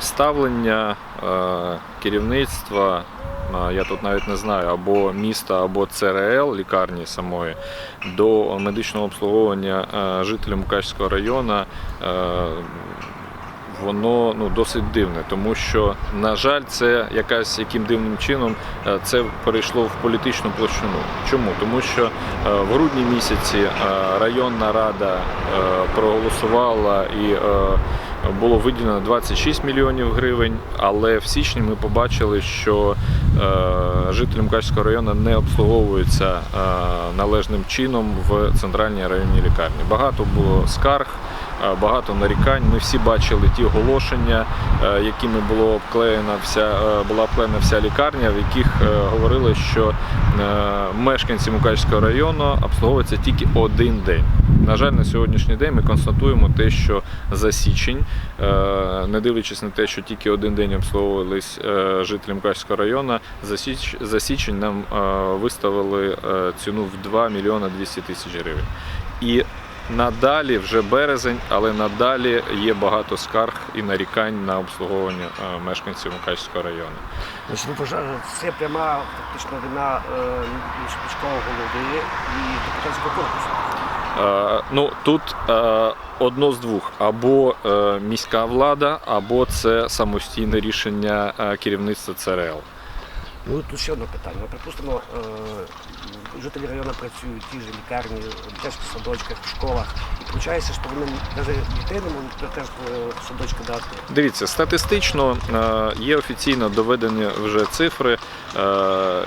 ставлення е, керівництва, е, я тут навіть не знаю, або міста, або ЦРЛ лікарні самої до медичного обслуговування е, жителів Мукачського району. Воно ну досить дивне, тому що, на жаль, це якась яким дивним чином це перейшло в політичну площину. Чому? Тому що в грудні місяці районна рада проголосувала і було виділено 26 мільйонів гривень, але в січні ми побачили, що жителям жителі Мукачського району не обслуговуються е, належним чином в центральній районній лікарні. Багато було скарг. Е, Багато нарікань. Ми всі бачили ті оголошення, е, якими було обклеєна вся е, була обклеєна вся лікарня, в яких говорили, що мешканці Мукачського району обслуговуються тільки один день. На жаль, на сьогоднішній день ми констатуємо те, що за січень, не дивлячись на те, що тільки один день обслуговувались жителі Мукачського району, за січ за січень нам виставили ціну в 2 мільйони 200 тисяч гривень. І надалі, вже березень, але надалі є багато скарг і нарікань на обслуговування е, мешканців Мукачського району. Значить, ви це пряма фактично вина е, міського голови і депутатського корпусу. Е, Ну тут одно з двох: або міська влада, або це самостійне рішення керівництва ЦРЛ. Ну тут ще одне питання. Припустимо, е, жителі району працюють в тій же лікарні, в садочках, в школах. І виходить, що вони навіть дітей не можуть теж в садочки дати. Дивіться, статистично е, є офіційно доведені вже цифри. е,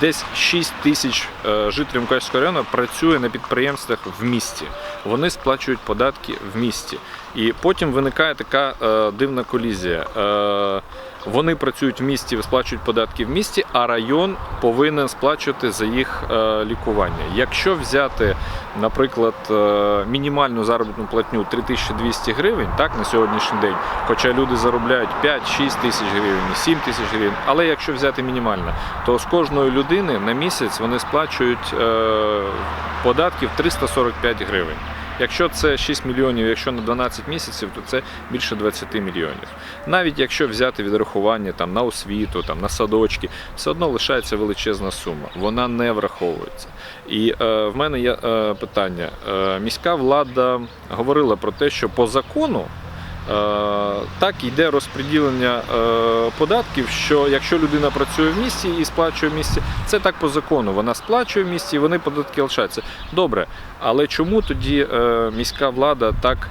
Десь 6 тисяч е, жителів Мукачського району працює на підприємствах в місті. Вони сплачують податки в місті. І потім виникає така е, дивна колізія. Вони працюють в місті, сплачують податки в місті, а район повинен сплачувати за їх е, лікування. Якщо взяти, наприклад, е, мінімальну заробітну платню 3200 гривень, так на сьогоднішній день, хоча люди заробляють 5-6 тисяч гривень, 7 тисяч гривень, але якщо взяти мінімально, то з кожної людини на місяць вони сплачують е, податків 345 гривень. Якщо це 6 мільйонів, якщо на 12 місяців, то це більше 20 мільйонів. Навіть якщо взяти відрахування там, на освіту, там, на садочки, все одно лишається величезна сума. Вона не враховується. І е, в мене є е, питання. Е, міська влада говорила про те, що по закону. Е, Так йде розподілення е, податків, що якщо людина працює в місті і сплачує в місті, це так по закону. Вона сплачує в місті і вони податки лишаються. Добре, але чому тоді е, міська влада так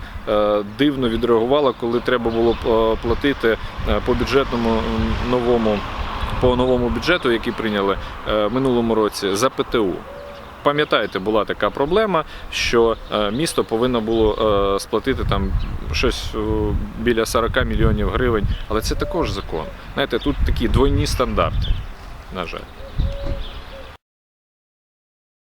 дивно відреагувала, коли треба було платити по бюджетному новому по новому бюджету, який прийняли минулому році за ПТУ? Пам'ятаєте, була така проблема, що е, місто повинно було е, сплатити там щось е, біля 40 мільйонів гривень, але це також закон. Знаєте, тут такі двойні стандарти, на жаль.